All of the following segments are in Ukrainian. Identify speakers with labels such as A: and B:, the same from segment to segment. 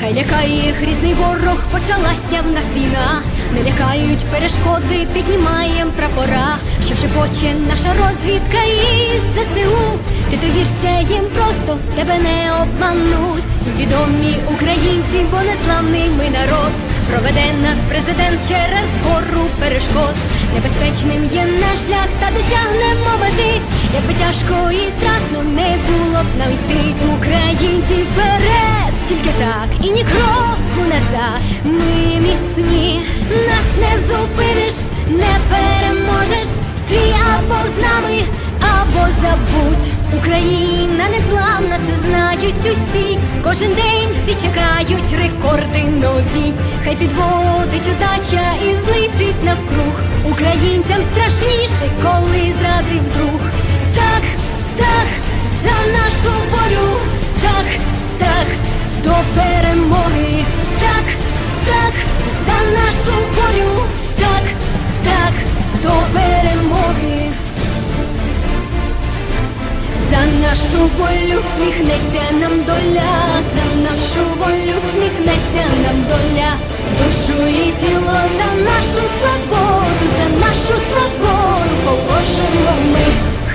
A: Хай лякає їх різний ворог, почалася в нас війна. Не лякають перешкоди, піднімаєм прапора, що шепоче наша розвідка і ЗСУ. Ти довірся їм просто, тебе не обмануть. Всім відомі українці, бо незламний ми народ. Проведе нас президент через гору перешкод. Небезпечним є наш шлях, та досягнемо мети. Якби тяжко і страшно не було б нам йти. Українці вперед, тільки так і ні кроку назад. Ми міцні, нас не зупиниш, не переможеш. Ти або з нами, або забудь. Україна незламна, це знають усі. Кожен день всі чекають рекорди нові. Хай підводить удача і злий світ навкруг. Українцям страшніше, коли зрадив друг. Нашу волю, так, так, до перемоги. За нашу волю всміхнеться нам доля, за нашу волю всміхнеться нам доля, душу і тіло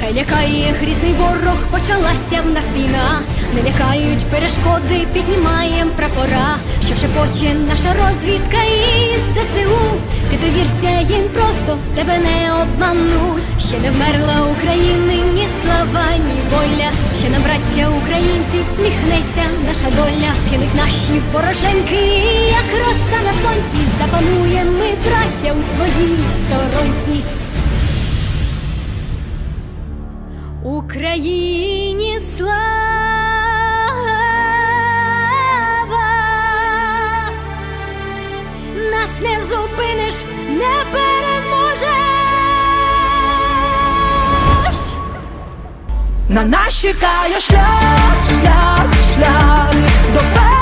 A: Хай лякає їх різний ворог, почалася в нас війна. Не лякають перешкоди, піднімаєм прапора, що шепоче наша розвідка і ЗСУ. Ти довірся їм просто, тебе не обмануть. Ще не вмерла України, ні слава, ні воля. Ще нам, браття українці, всміхнеться наша доля. Схинуть наші вороженки, як роса на сонці. Запануємо ми, браття, у своїй сторонці. Україні слава нас не зупиниш, не переможеш.
B: На нас чекає шлях, шлях, шлях до перемоги,